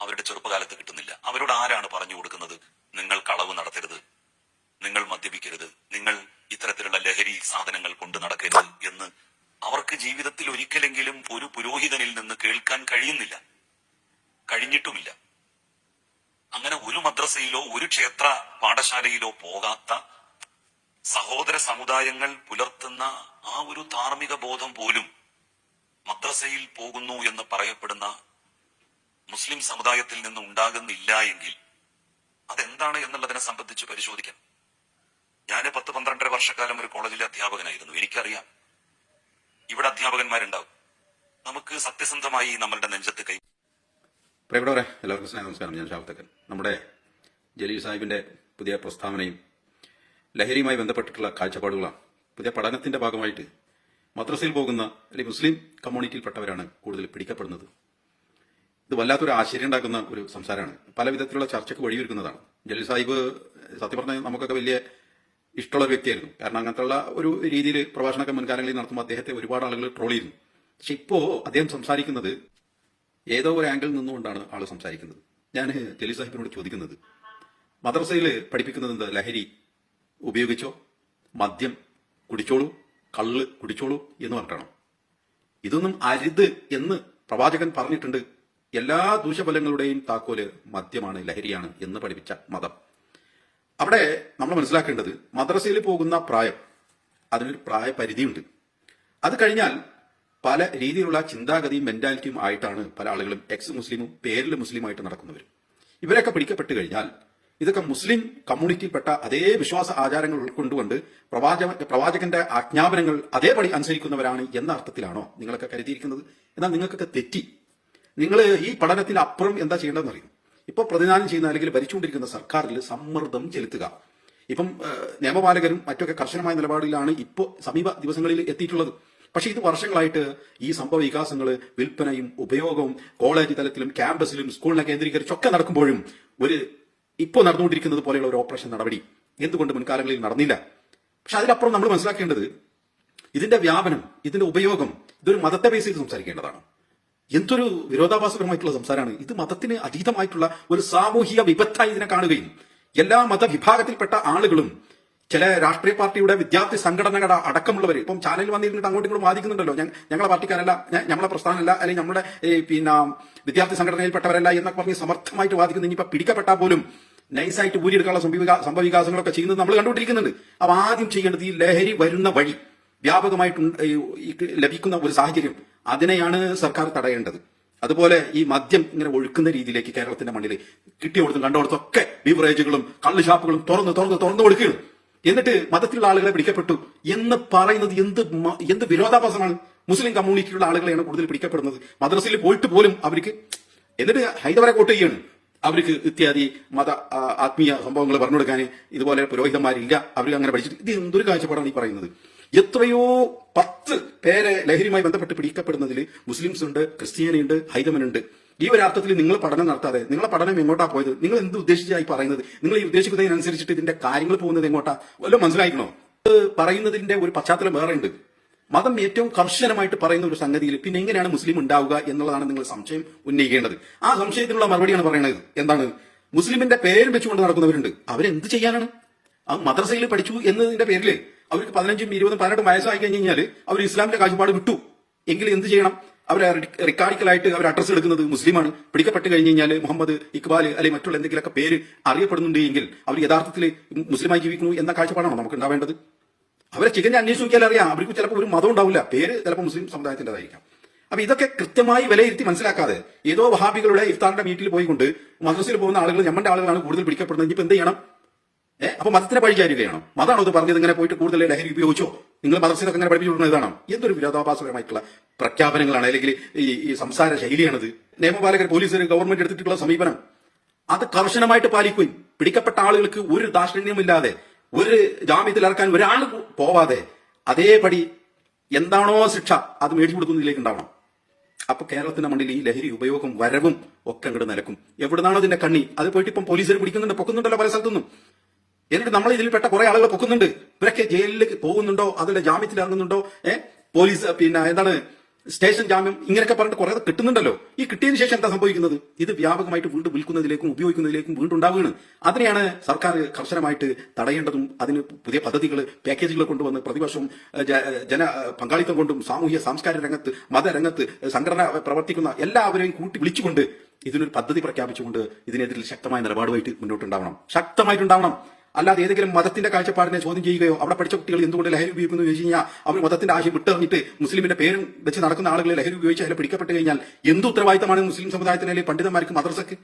അവരുടെ ചെറുപ്പകാലത്ത് കിട്ടുന്നില്ല. അവരോട് ആരാണ് പറഞ്ഞു കൊടുക്കുന്നത്? നിങ്ങൾ കളവ് നടത്തരുത്. നിങ്ങൾ മദ്യപിക്കരുത്. നിങ്ങൾ ഇത്തരത്തിലുള്ള ലഹരി സാധനങ്ങൾ കൊണ്ട് നടക്കരുത് എന്ന് അവർക്ക് ജീവിതത്തിൽ ഒരിക്കലെങ്കിലും ഒരു പുരോഹിതനിൽ നിന്ന് കേൾക്കാൻ കഴിയുന്നില്ല. കഴിഞ്ഞിട്ടുമില്ല. അങ്ങനെ ഒരു മദ്രസയിലോ ഒരു ക്ഷേത്ര പാഠശാലയിലോ പോകാത്ത സഹോദര സമുദായങ്ങൾ പുലർത്തുന്ന ആ ഒരു ധാർമ്മിക ബോധം പോലും മദ്രസയിൽ പോകുന്നു എന്ന് പറയപ്പെടുന്ന മുസ്ലിം സമുദായത്തിൽ നിന്ന് ഉണ്ടാകുന്നില്ല എങ്കിൽ അതെന്താണ് എന്നുള്ളതിനെ സംബന്ധിച്ച് പരിശോധിക്കാം. ഞാൻ പത്ത് പന്ത്രണ്ടര വർഷക്കാലം ഒരു കോളേജിലെ അധ്യാപകനായിരുന്നു. എനിക്കറിയാം. ഇവിടെ അധ്യാപകന്മാരുണ്ടാവും. നമുക്ക് സത്യസന്ധമായി നമ്മളുടെ നെഞ്ചത്ത് കൈ പ്രിയപ്പെട്ടവരെ എല്ലാവർക്കും സ്നേഹ നമസ്കാരം. ഞാൻ ഷാഫ്തക്കൻ നമ്മുടെ ജലീൽ സാഹിബിന്റെ പുതിയ പ്രസ്താവനയും ലഹരിയുമായി ബന്ധപ്പെട്ടിട്ടുള്ള കാഴ്ചപ്പാടുകളാണ്. പുതിയ പഠനത്തിന്റെ ഭാഗമായിട്ട് മദ്രസയിൽ പോകുന്ന അല്ലെങ്കിൽ മുസ്ലിം കമ്മ്യൂണിറ്റിയിൽപ്പെട്ടവരാണ് കൂടുതൽ പിടിക്കപ്പെടുന്നത്. ഇത് വല്ലാത്തൊരു ആശ്ചര്യം ഉണ്ടാക്കുന്ന ഒരു സംസാരമാണ്. പല വിധത്തിലുള്ള ചർച്ചയ്ക്ക് വഴിയൊരുക്കുന്നതാണ്. ജലീൽ സാഹിബ് സത്യം പറഞ്ഞാൽ നമുക്കൊക്കെ വലിയ ഇഷ്ടമുള്ള വ്യക്തിയായിരുന്നു. കാരണം അങ്ങനത്തെയുള്ള ഒരു രീതിയിൽ പ്രഭാഷണമൊക്കെ മുൻകാലങ്ങളിൽ നടത്തുമ്പോൾ അദ്ദേഹത്തെ ഒരുപാട് ആളുകൾ ട്രോൾ ചെയ്യുന്നു പക്ഷെ ഇപ്പോ അദ്ദേഹം സംസാരിക്കുന്നത് ഏതോ ഒരു ആംഗിളിൽ നിന്നുകൊണ്ടാണ് ആൾ സംസാരിക്കുന്നത്. ഞാൻ ജലീൽ സാഹിബിനോട് ചോദിക്കുന്നത് മദ്രസയിൽ പഠിപ്പിക്കുന്നത് എന്താ? ലഹരി ഉപയോഗിച്ചോ? മദ്യം കുടിച്ചോളൂ? കള്ള് കുടിച്ചോളൂ? എന്ന് പറഞ്ഞിട്ടാണോ? ഇതൊന്നും അരുത് എന്ന് പ്രവാചകൻ പറഞ്ഞിട്ടുണ്ട് എല്ലാ ദൂഷ്യഫലങ്ങളുടെയും താക്കോൽ മദ്യമാണ് ലഹരിയാണ് എന്ന് പഠിപ്പിച്ച മതം. അവിടെ നമ്മൾ മനസ്സിലാക്കേണ്ടത് മദ്രസയിൽ പോകുന്ന പ്രായം അതിനൊരു പ്രായപരിധിയുണ്ട്. അത് കഴിഞ്ഞാൽ പല രീതിയിലുള്ള ചിന്താഗതിയും മെന്റാലിറ്റിയും ആയിട്ടാണ് പല ആളുകളും എക്സ് മുസ്ലിമും പേരിൽ മുസ്ലിമായിട്ട് നടക്കുന്നവർ. ഇവരൊക്കെ പിടിക്കപ്പെട്ട് കഴിഞ്ഞാൽ ഇതൊക്കെ മുസ്ലിം കമ്മ്യൂണിറ്റിയിൽപ്പെട്ട അതേ വിശ്വാസ ആചാരങ്ങൾ ഉൾക്കൊണ്ടുകൊണ്ട് പ്രവാചക പ്രവാചകന്റെ ആജ്ഞാപനങ്ങൾ അതേപടി അനുസരിക്കുന്നവരാണ് എന്ന അർത്ഥത്തിലാണോ നിങ്ങളൊക്കെ കരുതിയിരിക്കുന്നത്? എന്നാൽ നിങ്ങൾക്കൊക്കെ തെറ്റി. നിങ്ങൾ ഈ പഠനത്തിന് അപ്പുറം എന്താ ചെയ്യേണ്ടതെന്ന് അറിയും ഇപ്പൊ പ്രതിദാനം ചെയ്യുന്ന അല്ലെങ്കിൽ ഭരിച്ചുകൊണ്ടിരിക്കുന്ന സർക്കാരിൽ സമ്മർദ്ദം ചെലുത്തുക. ഇപ്പം നിയമപാലകരും മറ്റൊക്കെ കർശനമായ നിലപാടിലാണ് ഇപ്പോൾ സമീപ ദിവസങ്ങളിൽ എത്തിയിട്ടുള്ളത്. പക്ഷേ ഇത് വർഷങ്ങളായിട്ട് ഈ സംഭവ വികാസങ്ങൾ വിൽപ്പനയും ഉപയോഗവും കോളേജ് തലത്തിലും ക്യാമ്പസിലും സ്കൂളിനെ കേന്ദ്രീകരിച്ചൊക്കെ നടക്കുമ്പോഴും ഒരു ഇപ്പോൾ നടന്നുകൊണ്ടിരിക്കുന്നത് പോലെയുള്ള ഒരു ഓപ്പറേഷൻ നടപടി എന്തുകൊണ്ട് മുൻകാലങ്ങളിൽ നടന്നില്ല? പക്ഷെ അതിലപ്പുറം നമ്മൾ മനസ്സിലാക്കേണ്ടത് ഇതിന്റെ വ്യാപനം ഇതിന്റെ ഉപയോഗം ഇതൊരു മതത്തെ ബേസ് ചെയ്ത് സംസാരിക്കേണ്ടതാണ്. എന്തൊരു വിരോധാഭാസപരമായിട്ടുള്ള സംസാരമാണ്. ഇത് മതത്തിന് അതീതമായിട്ടുള്ള ഒരു സാമൂഹിക വിപത്തായി ഇതിനെ കാണുകയും എല്ലാ മതവിഭാഗത്തിൽപ്പെട്ട ആളുകളും ചില രാഷ്ട്രീയ പാർട്ടിയുടെ വിദ്യാർത്ഥി സംഘടനകൾ അടക്കമുള്ളവർ ഇപ്പം ചാനലിൽ വന്നിരുന്നിട്ട് അങ്ങോട്ടും ഇങ്ങോട്ടും വാദിക്കുന്നുണ്ടല്ലോ. ഞങ്ങളെ പാർട്ടിക്കാരല്ല ഞങ്ങളെ പ്രസ്ഥാനമല്ല അല്ലെങ്കിൽ നമ്മുടെ പിന്നെ വിദ്യാർത്ഥി സംഘടനയിൽപ്പെട്ടവരല്ല എന്നൊക്കെ പറഞ്ഞ് സമർത്ഥമായിട്ട് വാദിക്കുന്നു. ഇനിയിപ്പോൾ പിടിക്കപ്പെട്ടാൽ പോലും നൈസായിട്ട് ഊരിയെടുക്കാനുള്ള സംഭവിക സംഭവവികാസങ്ങളൊക്കെ ചെയ്യുന്നത് നമ്മൾ കണ്ടുകൊണ്ടിരിക്കുന്നുണ്ട്. അപ്പോൾ ആദ്യം ചെയ്യേണ്ടത് ഈ ലഹരി വരുന്ന വഴി വ്യാപകമായിട്ട് ലഭിക്കുന്ന ഒരു സാഹചര്യം. അതിനെയാണ് സർക്കാർ തടയേണ്ടത്. അതുപോലെ ഈ മദ്യം ഇങ്ങനെ ഒഴുക്കുന്ന രീതിയിലേക്ക് കേരളത്തിന്റെ മണ്ണിൽ കിട്ടിയോടത്തും കണ്ടോടത്തൊക്കെ ബീവറേജുകളും കള്ള് ഷാപ്പുകളും തുറന്ന് തുറന്ന് തുറന്നു കൊടുക്കുകയാണ് എന്നിട്ട് മതത്തിലുള്ള ആളുകളെ പിടിക്കപ്പെട്ടു എന്ന് പറയുന്നത് എന്ത് എന്ത് വിരോധാഭാസമാണ്? മുസ്ലിം കമ്മ്യൂണിറ്റിയിലുള്ള ആളുകളെയാണ് കൂടുതൽ പിടിക്കപ്പെടുന്നത്. മദ്രസയിൽ പോയിട്ട് പോലും അവർക്ക് എന്നിട്ട് ഹൈദവരെ കോട്ട് ചെയ്യാണ്. അവർക്ക് ഇത്യാദി മത ആത്മീയ സംഭവങ്ങൾ പറഞ്ഞു കൊടുക്കാൻ ഇതുപോലെ പുരോഹിതന്മാരില്ല. അവർക്ക് അങ്ങനെ പഠിച്ചിട്ട് ഇത് എന്തൊരു കാഴ്ചപ്പാടാണ് ഈ പറയുന്നത്? എത്രയോ പത്ത് പേരെ ലഹരിയുമായി ബന്ധപ്പെട്ട് പിടിക്കപ്പെടുന്നതിൽ മുസ്ലിംസ് ഉണ്ട് ക്രിസ്ത്യാനിയുണ്ട് ഹൈതമനുണ്ട് ഈ ഒരു അർത്ഥത്തിൽ നിങ്ങൾ പഠനം നടത്താതെ നിങ്ങളെ പഠനം എങ്ങോട്ടാ പോയത്? നിങ്ങൾ എന്ത് ഉദ്ദേശിച്ചായി പറയുന്നത്? നിങ്ങൾ ഈ ഉദ്ദേശിക്കുന്നതിനനുസരിച്ചിട്ട് ഇതിന്റെ കാര്യങ്ങൾ പോകുന്നത് എങ്ങോട്ടാ? വല്ലതും മനസ്സിലായിക്കണോ? പറയുന്നതിന്റെ ഒരു പശ്ചാത്തലം വേറെ ഉണ്ട്. മതം ഏറ്റവും കർശനമായിട്ട് പറയുന്ന ഒരു സംഗതിയിൽ പിന്നെ എങ്ങനെയാണ് മുസ്ലിം ഉണ്ടാവുക എന്നുള്ളതാണ് നിങ്ങൾ സംശയം ഉന്നയിക്കേണ്ടത്. ആ സംശയത്തിനുള്ള മറുപടിയാണ് പറയുന്നത് എന്താണ്? മുസ്ലിമിന്റെ പേരും വെച്ചുകൊണ്ട് നടക്കുന്നവരുണ്ട്. അവരെന്ത് ചെയ്യാനാണ്? ആ മദ്രസയിൽ പഠിച്ചു എന്നതിന്റെ പേരിൽ അവർക്ക് പതിനഞ്ചും ഇരുപതും പതിനെട്ടും വയസ്സായി കഴിഞ്ഞ് കഴിഞ്ഞാൽ അവർ ഇസ്ലാമിന്റെ കാഴ്ചപ്പാട് വിട്ടു. എങ്കിൽ എന്ത് ചെയ്യണം? അവർ റിക്കാർഡിക്കലായിട്ട് അവർ അഡ്രസ് എടുക്കുന്നത് മുസ്ലിമാണ്. പിടിക്കപ്പെട്ട് കഴിഞ്ഞ് കഴിഞ്ഞാൽ മുഹമ്മദ് ഇക്ബാൽ അല്ലെങ്കിൽ മറ്റുള്ള എന്തെങ്കിലുമൊക്കെ പേര് അറിയപ്പെടുന്നുണ്ട് എങ്കിൽ അവർ യഥാർത്ഥത്തിൽ മുസ്ലിമായി ജീവിക്കുന്നു എന്ന കാഴ്ചപ്പാടാണോ നമുക്ക് ഉണ്ടാവേണ്ടത് അവരെ ചികഞ്ഞ് അന്വേഷിച്ച് നോക്കിയാൽ അറിയാം. അവർക്ക് ചിലപ്പോൾ ഒരു മതം ഉണ്ടാവില്ല. പേര് ചിലപ്പോൾ മുസ്ലിം സമുദായത്തിന്റെതായിരിക്കാം. അപ്പൊ ഇതൊക്കെ കൃത്യമായി വിലയിരുത്തി മനസ്സിലാക്കാതെ ഏതോ വഹാബികളുടെ ഇഫ്താറിന്റെ വീട്ടിൽ പോയിക്കൊണ്ട് മദ്രസയിൽ പോകുന്ന ആളുകൾ ഞമ്മന്റെ ആളുകളാണ് കൂടുതൽ പിടിക്കപ്പെടുന്നത്. ഇനിയിപ്പോ എന്ത് ചെയ്യണം? ഏഹ് അപ്പൊ മതത്തിനെ പഴിചാരുകയാണോ മതാണോ ഇത് പറഞ്ഞത്? ഇങ്ങനെ പോയിട്ട് കൂടുതൽ ലഹരി ഉപയോഗിച്ചോ? നിങ്ങൾ മദ്രസയിലൊക്കെ അങ്ങനെ പഠിപ്പിച്ചു ഇതാണോ? എന്തൊരു വിരോധാഭാസപരമായിട്ടുള്ള പ്രഖ്യാപനങ്ങളാണ്? അല്ലെങ്കിൽ ഈ ഈ സംസാര ശൈലിയാണിത്. നിയമപാലകർ പോലീസുകാർ ഗവൺമെന്റ് എടുത്തിട്ടുള്ള സമീപനം. അത് കർശനമായിട്ട് പാലിക്കുകയും പിടിക്കപ്പെട്ട ആളുകൾക്ക് ഒരു ദാക്ഷിണ്യമില്ലാതെ ഒരു ജാമ്യത്തിൽ ഇറക്കാൻ ഒരാൾ പോവാതെ അതേപടി എന്താണോ ശിക്ഷ അത് മേടിച്ചു കൊടുക്കുന്നതിലേക്ക് ഉണ്ടാവണം. അപ്പൊ കേരളത്തിന്റെ മണ്ണിൽ ഈ ലഹരി ഉപയോഗം വരവും ഒക്കെ അങ്ങോട്ട് നിലക്കും. എവിടുന്നാണോ ഇതിന്റെ കണ്ണി? അത് പോയിട്ട് ഇപ്പം പോലീസുകാർ പിടിക്കുന്നുണ്ട് പൊക്കുന്നുണ്ടല്ലോ പല സ്ഥലത്തുനിന്നും. എന്നിട്ട് നമ്മൾ പെട്ട കുറെ ആളുകൾ പൊക്കുന്നുണ്ട്. ഇവരൊക്കെ ജയിലിലേക്ക് പോകുന്നുണ്ടോ? അതിന്റെ ജാമ്യത്തിൽ ഇറങ്ങുന്നുണ്ടോ? ഏഹ് പോലീസ് പിന്നെ എന്താണ് സ്റ്റേഷൻ ജാമ്യം ഇങ്ങനെയൊക്കെ പറഞ്ഞിട്ട് കുറെ കിട്ടുന്നുണ്ടല്ലോ. ഈ കിട്ടിയതിന് ശേഷം എന്താ സംഭവിക്കുന്നത്? ഇത് വ്യാപകമായിട്ട് വീണ്ടും വിൽക്കുന്നതിലേക്കും ഉപയോഗിക്കുന്നതിലേക്കും വീണ്ടും ഉണ്ടാവുകയാണ്. അതിനെയാണ് സർക്കാർ കർശനമായിട്ട് തടയേണ്ടതും അതിന് പുതിയ പദ്ധതികൾ പാക്കേജുകൾ കൊണ്ടുവന്ന് പ്രതിവർഷം ജന പങ്കാളിത്തം കൊണ്ടും സാമൂഹ്യ സാംസ്കാരിക രംഗത്ത് മതരംഗത്ത് സംഘടന പ്രവർത്തിക്കുന്ന എല്ലാവരെയും കൂട്ടി വിളിച്ചുകൊണ്ട് ഇതിനൊരു പദ്ധതി പ്രഖ്യാപിച്ചുകൊണ്ട് ഇതിനെതിരെ ശക്തമായ നിലപാടുമായിട്ട് മുന്നോട്ടുണ്ടാവണം. ശക്തമായിട്ടുണ്ടാവണം. അല്ലാതെ ഏതെങ്കിലും മതത്തിന്റെ കാഴ്ചപ്പാടിനെ ചോദ്യം ചെയ്യുകയോ അവിടെ പഠിച്ച കുട്ടികൾ എന്തുകൊണ്ട് ലഹരി ഉപയോഗിക്കുന്നു ചോദിച്ചു കഴിഞ്ഞാൽ അവർ മതത്തിന്റെ ആശയം വിട്ടെറിഞ്ഞിട്ട് മുസ്ലിമിന്റെ പേരും വെച്ച് നടക്കുന്ന ആളുകളെ ലഹരി ഉപയോഗിച്ച് അതിൽ പിടിക്കപ്പെട്ട് കഴിഞ്ഞാൽ എന്ത് ഉത്തരവാദിത്തമാണ് മുസ്ലിം സമുദായത്തിന് അല്ലെങ്കിൽ പണ്ഡിതന്മാർക്ക് മദ്രസക്ക്?